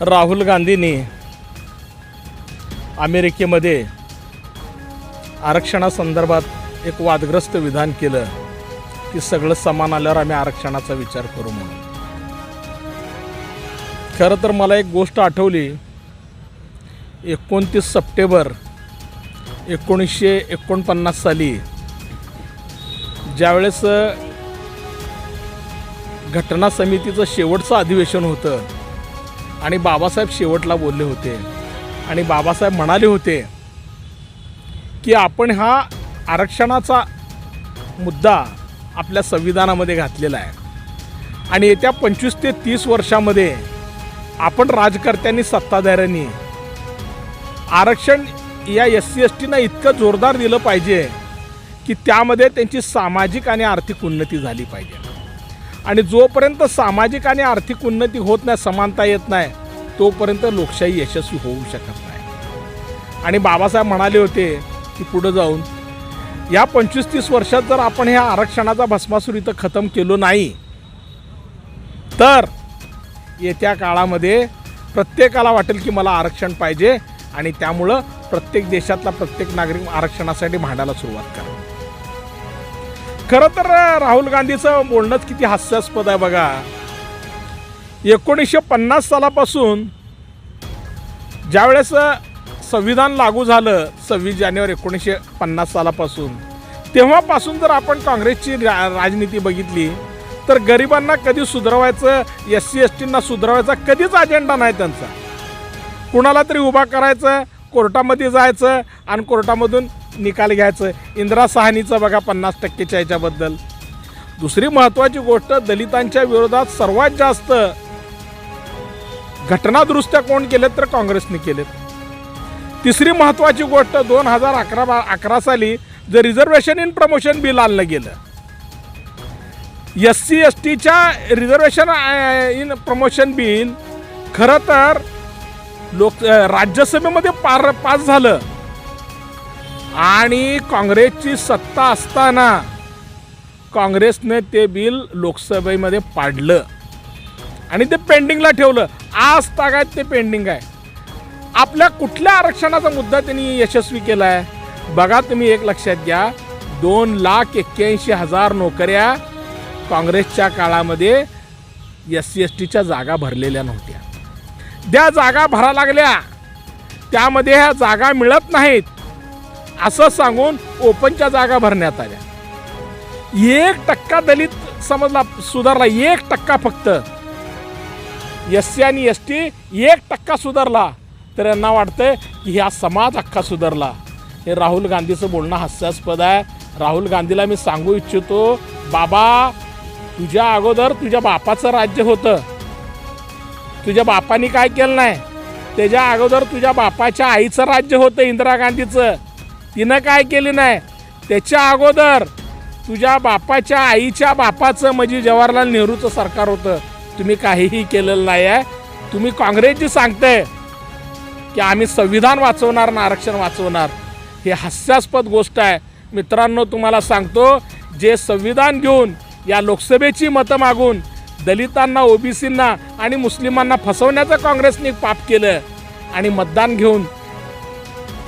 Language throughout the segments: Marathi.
राहुल गांधींनी अमेरिकेमध्ये आरक्षणासंदर्भात एक वादग्रस्त विधान केलं की सगळं समान आल्यावर आम्ही आरक्षणाचा विचार करू म्हणून. खरं तर मला एक गोष्ट आठवली. एकोणतीस सप्टेंबर एकोणीसशे एकोणपन्नास साली ज्यावेळेस घटना समितीचं शेवटचं अधिवेशन होतं आणि बाबासाहेब शेवटला बोलले होते. आणि बाबासाहेब म्हणाले होते की आपण हा आरक्षणाचा मुद्दा आपल्या संविधानामध्ये घातलेला आहे. आणि येत्या पंचवीस ते तीस वर्षामध्ये आपण राजकर्त्यांनी सत्ताधाऱ्यांनी आरक्षण या एस सी एस टीनं इतकं जोरदार दिलं पाहिजे की त्यामध्ये त्यांची सामाजिक आणि आर्थिक उन्नती झाली पाहिजे. आणि जोपर्यंत सामाजिक आणि आर्थिक उन्नती होत नाही समानता येत नाही तोपर्यंत लोकशाही यशस्वी होऊ शकत नाही. आणि बाबासाहेब म्हणाले होते की पुढं जाऊन या पंचवीस तीस वर्षात जर आपण ह्या आरक्षणाचा भस्मासूर इथं खतम केलो नाही तर येत्या काळामध्ये प्रत्येकाला वाटेल की मला आरक्षण पाहिजे आणि त्यामुळं प्रत्येक देशातला प्रत्येक नागरिक आरक्षणासाठी भांडायला सुरुवात करा. खरं तर राहुल गांधीचं बोलणंच किती हास्यास्पद आहे बघा. एकोणीसशे पन्नास सालापासून ज्यावेळेस संविधान लागू झालं सव्वीस जानेवारी एकोणीसशे पन्नास सालापासून तेव्हापासून जर आपण काँग्रेसची रा राजनीती बघितली तर गरिबांना कधी सुधारवायचं एस सी एस टींना सुधारवायचा कधीच अजेंडा नाही त्यांचा. कुणाला तरी उभा करायचं कोर्टामध्ये जायचं आणि कोर्टामधून निकाल घ्यायचं. इंदिरा सहानीचं बघा पन्नास टक्केच्या याच्याबद्दल. दुसरी महत्त्वाची गोष्ट दलितांच्या विरोधात सर्वात जास्त घटनादुरुस्त्या कोण केलेत तर काँग्रेसने केलेत. तिसरी महत्त्वाची गोष्ट दोन हजार अकरा बा अकरा साली जे रिझर्वेशन इन प्रमोशन बिल आणलं गेलं. एस सी एस टीच्या रिझर्वेशन इन प्रमोशन बिल खरं तर लोक राज्यसभेमध्ये पार पास झालं. आणि काँग्रेसची सत्ता असताना काँग्रेसने ते बिल लोकसभेमध्ये पाडलं. आणि ते पेंडिंगला ठेवलं. आज तागायत ते पेंडिंग आहे. आपल्या कुठल्या आरक्षणाचा मुद्दा त्यांनी यशस्वी केला आहे बघा तुम्ही एक लक्षात घ्या. दोन लाख एक्क्याऐंशी हजार नोकऱ्या काँग्रेसच्या काळामध्ये एस सी एस टीच्या जागा भरलेल्या नव्हत्या. ज्या जागा भरा लागल्या त्यामध्ये ह्या जागा मिळत नाहीत असं सांगून ओपनच्या जागा भरण्यात आल्या. एक टक्का दलित समजला सुधारला एक टक्का फक्त. एस सी आणि एस टी एक टक्का सुधारला तर यांना वाटतंय की हा समाज अख्खा सुधारला. हे राहुल गांधीचं बोलणं हास्यास्पद आहे. राहुल गांधीला मी सांगू इच्छितो बाबा तुझ्या अगोदर तुझ्या बापाचं राज्य होतं. तुझ्या बापानी काय केलं नाही? त्याच्या अगोदर तुझ्या बापाच्या आईचं राज्य होतं इंदिरा गांधीचं. तिनं काय केलं नाही? त्याच्या अगोदर तुझ्या बापाच्या आईच्या बापाचं म्हणजे जवाहरलाल नेहरूचं सरकार होतं. तुम्ही काहीही केलेलं नाही आहे. तुम्ही काँग्रेस जी सांगते की आम्ही संविधान वाचवणार ना आरक्षण वाचवणार. हे हास्यास्पद गोष्ट आहे. मित्रांनो तुम्हाला सांगतो जे संविधान घेऊन या लोकसभेची मतं मागून दलितांना ओबीसींना आणि मुस्लिमांना फसवण्याचं काँग्रेसने पाप केलं. आणि मतदान घेऊन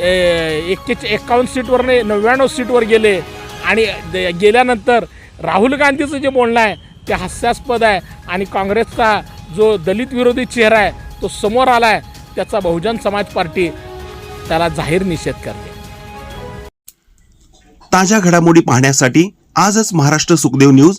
एक्केच एकावन्न सीटवर नव्याण्णव सीटवर गेले. आणि गेल्यानंतर राहुल गांधीचं जे बोलणं आहे ते हास्यास्पद आहे. आणि काँग्रेसचा जो दलित विरोधी चेहरा आहे तो समोर आला आहे त्याचा बहुजन समाज पार्टी त्याला जाहीर निषेध करते. ताज्या घडामोडी पाहण्यासाठी आजच महाराष्ट्र सुखदेव न्यूज